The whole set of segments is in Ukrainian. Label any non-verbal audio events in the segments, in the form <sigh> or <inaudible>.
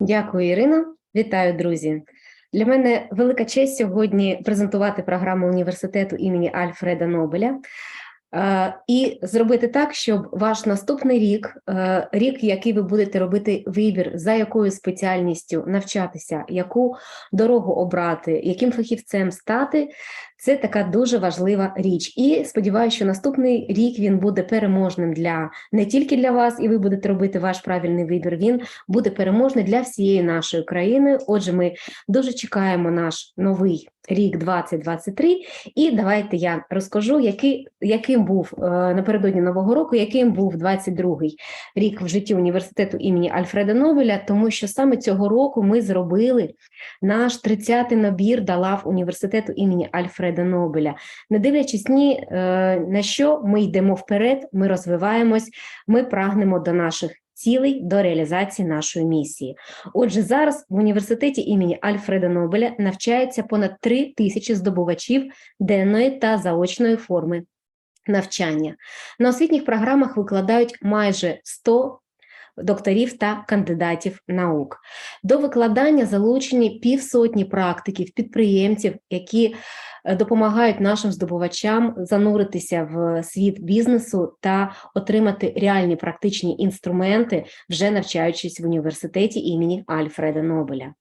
Дякую, Ірина. Вітаю, друзі. Для мене велика честь сьогодні презентувати програму університету імені Альфреда Нобеля е, і зробити так, щоб ваш наступний рік, е, рік, який ви будете робити вибір, за якою спеціальністю навчатися, яку дорогу обрати, яким фахівцем стати, це така дуже важлива річ. І сподіваюся, що наступний рік він буде переможним для не тільки для вас, і ви будете робити ваш правильний вибір. Він буде переможний для всієї нашої країни. Отже, ми дуже чекаємо наш новий рік 2023. І давайте я розкажу, який, яким був е, напередодні нового року, яким був 22-й рік в житті університету імені Альфреда Нобеля, тому що саме цього року ми зробили наш 30-й набір до лав університету імені Альфреда Нобеля. Не дивлячись ні е, на що, ми йдемо вперед, ми розвиваємось, ми прагнемо до наших цілей, до реалізації нашої місії. Отже, зараз в університеті імені Альфреда Нобеля навчається понад 3 тисячі здобувачів денної та заочної форми навчання. На освітніх програмах викладають майже 100 докторів та кандидатів наук. До викладання залучені півсотні практиків, підприємців, які допомагають нашим здобувачам зануритися в світ бізнесу та отримати реальні практичні інструменти, вже навчаючись в університеті імені Альфреда Нобеля.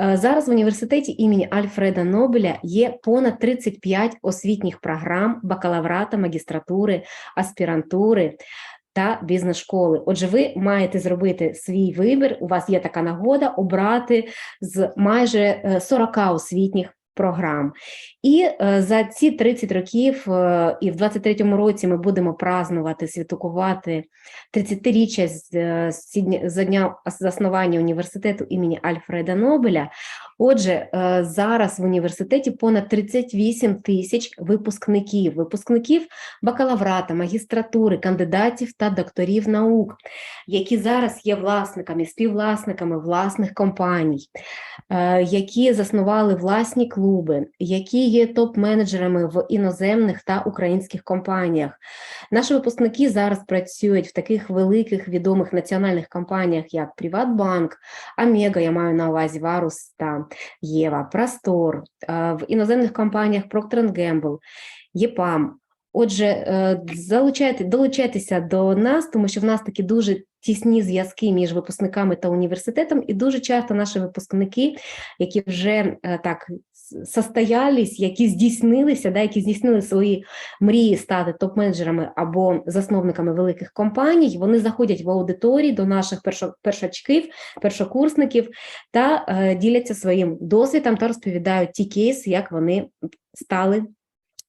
Е, Зараз в університеті імені Альфреда Нобеля є понад 35 освітніх програм бакалаврата, магістратури, аспірантури та бізнес-школи. Отже, ви маєте зробити свій вибір. У вас є така нагода обрати з майже е, 40 освітніх програм. І е, за ці 30 років, е, і в 23-му році ми будемо празнувати, святкувати 30-річчя з, е, з з дня заснування університету імені Альфреда Нобеля. Отже, е, зараз в університеті понад 38 тисяч випускників, випускників бакалаврата, магістратури, кандидатів та докторів наук, які зараз є власниками, співвласниками власних компаній, е, які заснували власні клуби, які є топ-менеджерами в іноземних та українських компаніях. Наші випускники зараз працюють в таких великих відомих національних компаніях, як Приватбанк, Омега, я маю на увазі Варус та Єва, Простор, е, в іноземних компаніях Procter Gamble, ЄПАМ. Отже, е, залучайте, долучайтеся до нас, тому що в нас такі дуже тісні зв'язки між випускниками та університетом, і дуже часто наші випускники, які вже е, так состоялись, які здійснилися, да, які здійснили свої мрії стати топ-менеджерами або засновниками великих компаній, вони заходять в аудиторії до наших першо- першокурсників та е, діляться своїм досвідом та розповідають ті кейси, як вони стали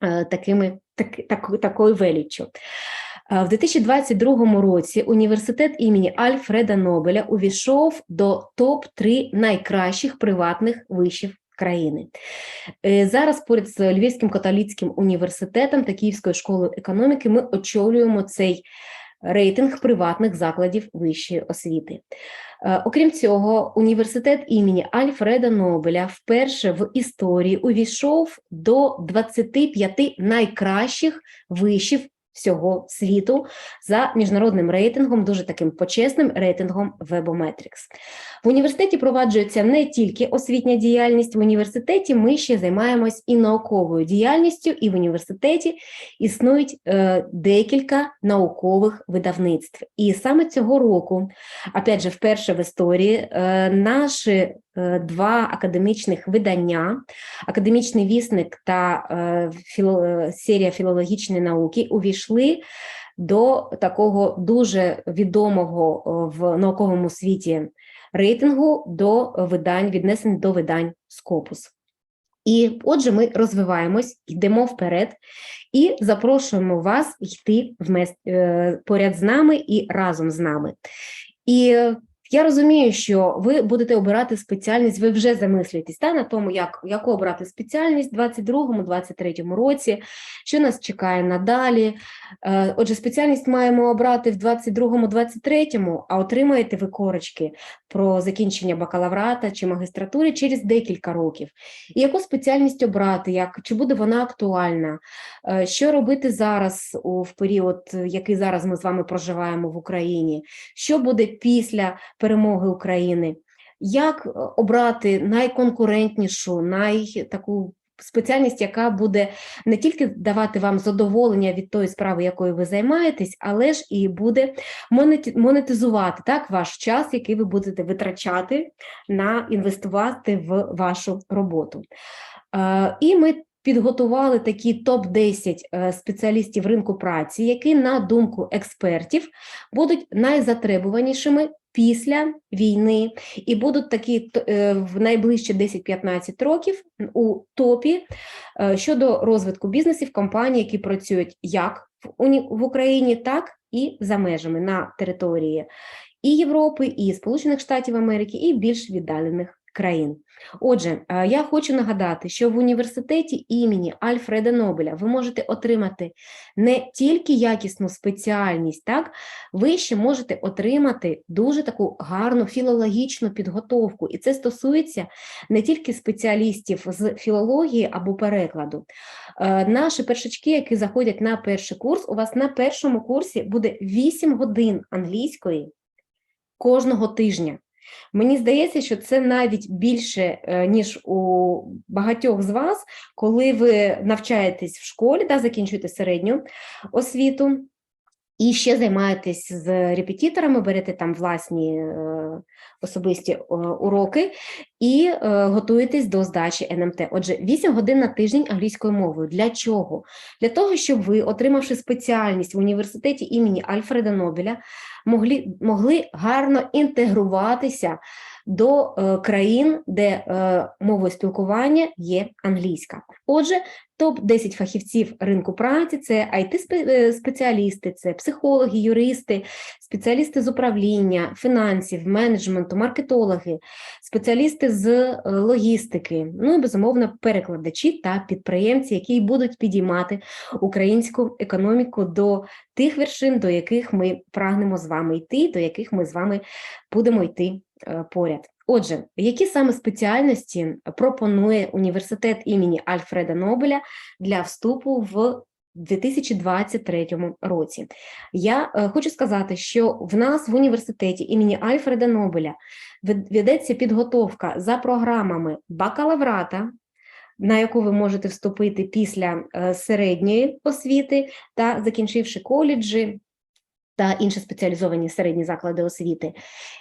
е, такими так, так, такою веліччю. Е, В 2022 році університет імені Альфреда Нобеля увійшов до топ-3 найкращих приватних вишів країни. Е, Зараз поряд з Львівським католицьким університетом та Київською школою економіки ми очолюємо цей рейтинг приватних закладів вищої освіти. Е, Окрім цього, університет імені Альфреда Нобеля вперше в історії увійшов до 25 найкращих вишів всього світу за міжнародним рейтингом, дуже таким почесним рейтингом Webometrics. В університеті проваджується не тільки освітня діяльність, в університеті ми ще займаємось і науковою діяльністю, і в університеті існують е, декілька наукових видавництв. І саме цього року, опять же, вперше в історії, е, наші два академічних видання, академічний вісник та е, філо, е, серія філологічної науки увійшли до такого дуже відомого е, в науковому світі рейтингу до видань, віднесень до видань Скопус. І отже, ми розвиваємось, йдемо вперед і запрошуємо вас йти вмес- е, поряд з нами і разом з нами. І е, я розумію, що ви будете обирати спеціальність, ви вже замислюєтесь та, на тому, як, яку обрати спеціальність в 22-23 році, що нас чекає надалі. Е, Отже, спеціальність маємо обрати в 22-23, а отримаєте ви корочки про закінчення бакалаврата чи магістратури через декілька років. І яку спеціальність обрати, як, чи буде вона актуальна, Е, що робити зараз у, в період, який зараз ми з вами проживаємо в Україні, що буде після перемоги України. як е, обрати найконкурентнішу, най таку спеціальність, яка буде не тільки давати вам задоволення від тої справи, якою ви займаєтесь, але ж і буде монетизувати так ваш час, який ви будете витрачати на інвестувати в вашу роботу. Е, І ми підготували такі топ-10 е, спеціалістів ринку праці, які, на думку експертів, будуть найзатребуванішими після війни. І будуть такі е, в найближчі 10-15 років у топі е, щодо розвитку бізнесів компаній, які працюють як в Україні, так і за межами на території і Європи, і Сполучених Штатів Америки, і більш віддалених країн. Отже, е, я хочу нагадати, що в університеті імені Альфреда Нобеля ви можете отримати не тільки якісну спеціальність, так, ви ще можете отримати дуже таку гарну філологічну підготовку. І це стосується не тільки спеціалістів з філології або перекладу. Е, Наші першачки, які заходять на перший курс, у вас на першому курсі буде 8 годин англійської кожного тижня. Мені здається, що це навіть більше, е, ніж у багатьох з вас, коли ви навчаєтесь в школі, да, закінчуєте середню освіту, і ще займаєтесь з репетиторами, берете там власні е, особисті е, уроки і е, готуєтесь до здачі НМТ. Отже, 8 годин на тиждень англійською мовою. Для чого? Для того, щоб ви, отримавши спеціальність в університеті імені Альфреда Нобеля, могли, могли гарно інтегруватися до країн, де мовою спілкування є англійська. Отже, топ-10 фахівців ринку праці це IT-спеціалісти, це психологи, юристи, спеціалісти з управління, фінансів, менеджменту, маркетологи, спеціалісти з е, логістики, ну і безумовно перекладачі та підприємці, які будуть підіймати українську економіку до тих вершин, до яких ми прагнемо з вами йти, до яких ми з вами будемо йти е, поряд. Отже, які саме спеціальності пропонує університет імені Альфреда Нобеля для вступу в 2023 році? Я е, хочу сказати, що в нас в університеті імені Альфреда Нобеля ведеться підготовка за програмами бакалаврата, на яку ви можете вступити після е, середньої освіти та закінчивши коледжі та інші спеціалізовані середні заклади освіти,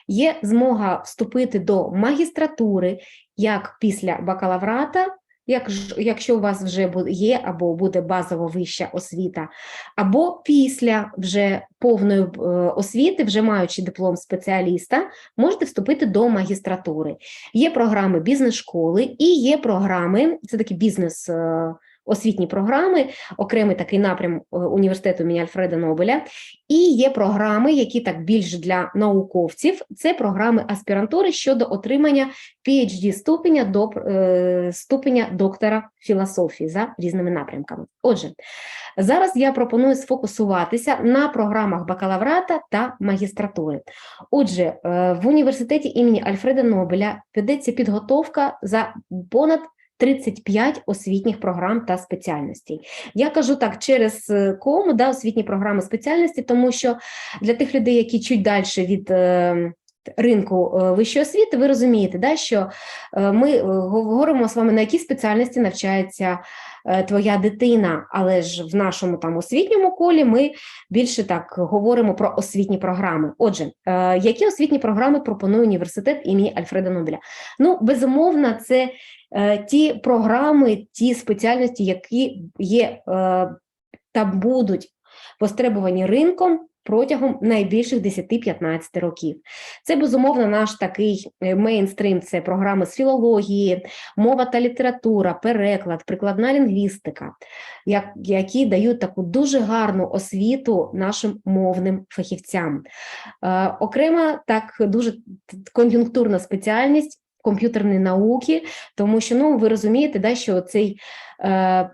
є змога вступити до магістратури як після бакалаврата, як, якщо у вас вже є або буде базова вища освіта, або після вже повної е, освіти, вже маючи диплом спеціаліста, можете вступити до магістратури. Є програми бізнес-школи і є програми, це такі бізнес. Освітні програми, окремий такий напрям е, університету імені Альфреда Нобеля, і є програми, які так більш для науковців. Це програми аспірантури щодо отримання PhD ступеня до е, ступеня доктора філософії за різними напрямками. Отже, зараз я пропоную сфокусуватися на програмах бакалаврата та магістратури. Отже, е, в університеті імені Альфреда Нобеля ведеться підготовка за понад 35 освітніх програм та спеціальностей. Я кажу так через е, кому да, освітні програми спеціальності, тому що для тих людей, які чуть далі від е, ринку е, вищої освіти, ви розумієте, да, що е, ми е, говоримо з вами, на якій спеціальності навчається твоя дитина, але ж в нашому там освітньому колі ми більше так говоримо про освітні програми. Отже, які освітні програми пропонує університет імені Альфреда Нобеля? Ну, безумовно, це ті програми, ті спеціальності, які є та будуть постребувані ринком протягом найбільших 10-15 років. Це безумовно наш такий е, мейнстрим. Це програми з філології, мова та література, переклад, прикладна лінгвістика, як, які дають таку дуже гарну освіту нашим мовним фахівцям. Е, окрема так дуже кон'юнктурна спеціальність комп'ютерні науки, тому що ну ви розумієте, да, що цей е,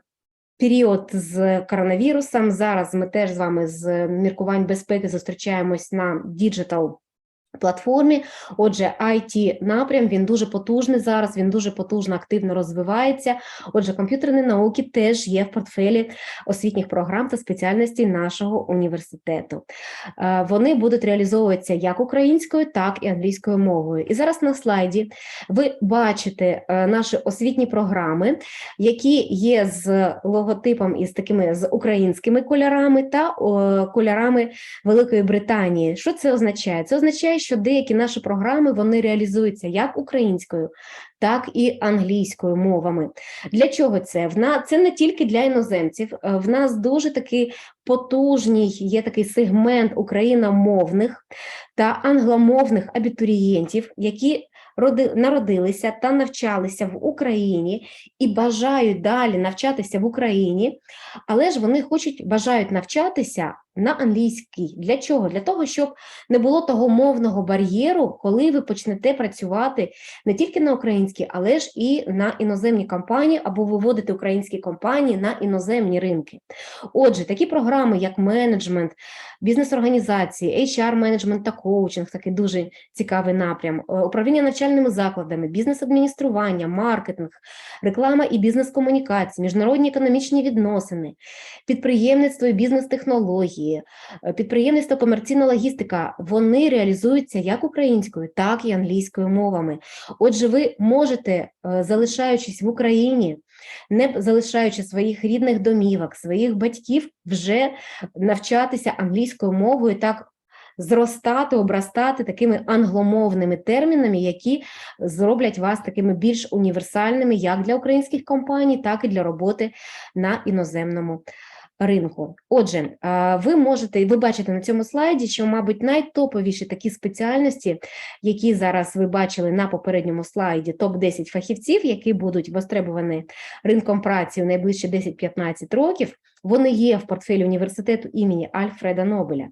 період з коронавірусом. Зараз ми теж з вами з міркувань безпеки зустрічаємось на діджитал Платформі, отже, it напрям він дуже потужний зараз. Він дуже потужно активно розвивається. Отже, комп'ютерні науки теж є в портфелі освітніх програм та спеціальностей нашого університету. Е, Вони будуть реалізовуватися як українською, так і англійською мовою. І зараз на слайді ви бачите е, наші освітні програми, які є з логотипом із такими з українськими кольорами та кольорами Великої Британії. Що це означає? Це означає, що деякі наші програми вони реалізуються як українською, так і англійською мовами. Для чого це? Це не тільки для іноземців. е, В нас дуже такий потужний є такий сегмент україномовних та англомовних абітурієнтів, які народилися та навчалися в Україні і бажають далі навчатися в Україні, але ж вони хочуть бажають навчатися на англійській. Для чого? Для того, щоб не було того мовного бар'єру, коли ви почнете працювати не тільки на українській, але ж і на іноземні компанії або виводити українські компанії на іноземні ринки. Отже, такі програми, як менеджмент, бізнес-організації, HR-менеджмент та коучинг, такий дуже цікавий напрям, е, управління навчальними закладами, бізнес-адміністрування, маркетинг, реклама і бізнес-комунікації, міжнародні економічні відносини, підприємництво і бізнес-технології, е, підприємництво, комерційна логістика, вони реалізуються як українською, так і англійською мовами. Отже, ви можете, е, залишаючись в Україні, не залишаючи своїх рідних домівок, своїх батьків, вже навчатися англійською мовою, так зростати, обрастати такими англомовними термінами, які зроблять вас такими більш універсальними як для українських компаній, так і для роботи на іноземному ринку. Отже, ви можете, ви бачите на цьому слайді, що, мабуть, найтоповіші такі спеціальності, які зараз ви бачили на попередньому слайді, топ-10 фахівців, які будуть востребувані ринком праці у найближчі 10-15 років, вони є в портфелі університету імені Альфреда Нобеля.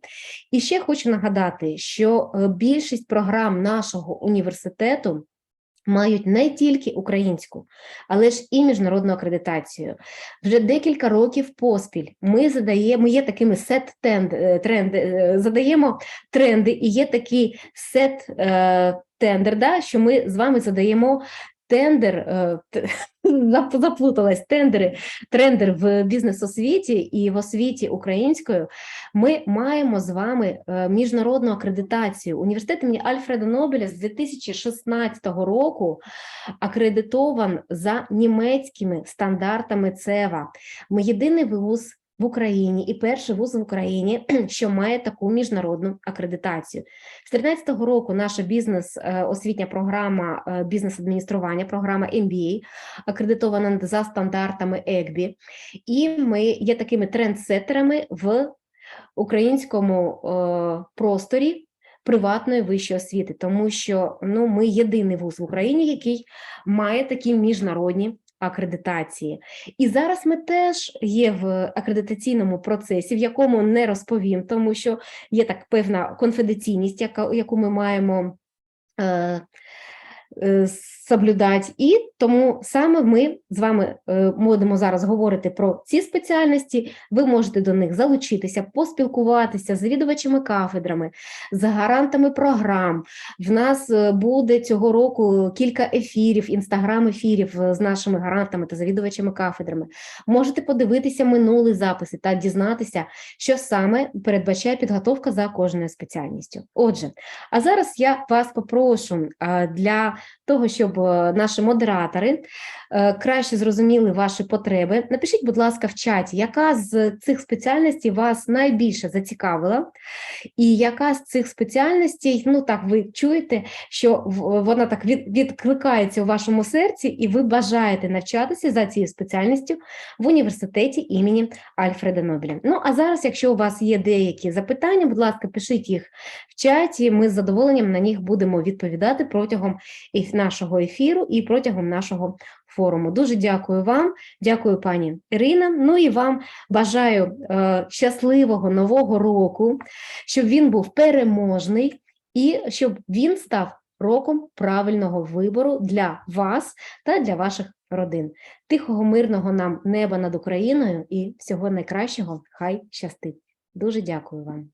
І ще хочу нагадати, що е, більшість програм нашого університету мають не тільки українську, але ж і міжнародну акредитацію. Вже декілька років поспіль ми задаємо, є такими сет тренди, задаємо тренди, і є такий сет е, тендер, да, що ми з вами задаємо. Тендер е, <laughs> заплуталась тендери, трендер в бізнес-освіті і в освіті українською. Ми маємо з вами е, міжнародну акредитацію. Університет імені Альфреда Нобеля з 2016 року акредитован за німецькими стандартами ЦЕВА. Ми єдиний вуз в Україні і перший вуз в Україні, <clears throat> що має таку міжнародну акредитацію. З 2013 року наша бізнес е, програма е, бізнес-адміністрування, програма MBA, акредитована за стандартами EGBI. І ми є такими трендсеттерами в українському е, просторі приватної вищої освіти, тому що ну, ми єдиний вуз в Україні, який має такі міжнародні акредитації. І зараз ми теж є в акредитаційному процесі, в якому не розповім, тому що є так певна конфіденційність, яку ми маємо. Е, е, соблюдати. І тому саме ми з вами е, будемо зараз говорити про ці спеціальності. Ви можете до них залучитися, поспілкуватися з завідувачами кафедрами, з гарантами програм. В нас е, буде цього року кілька ефірів, інстаграм-ефірів е, з нашими гарантами та завідувачами кафедрами. Можете подивитися минулі записи та дізнатися, що саме передбачає підготовка за кожною спеціальністю. Отже, а зараз я вас попрошу для того, щоб е, наші модератори е, краще зрозуміли ваші потреби. Напишіть, будь ласка, в чаті, яка з цих спеціальностей вас найбільше зацікавила, і яка з цих спеціальностей, ну так ви чуєте, що вона так відкликається у вашому серці, і ви бажаєте навчатися за цією спеціальністю в університеті імені Альфреда Нобеля. Ну а зараз, якщо у вас є деякі запитання, будь ласка, пишіть їх в чаті. Ми з задоволенням на них будемо відповідати протягом нашого ефіру і протягом нашого форуму. Дуже дякую вам, дякую, пані Ірина. Ну і вам бажаю е, щасливого нового року, щоб він був переможний і щоб він став роком правильного вибору для вас та для ваших родин. Тихого, мирного нам неба над Україною і всього найкращого. Хай щастить. Дуже дякую вам.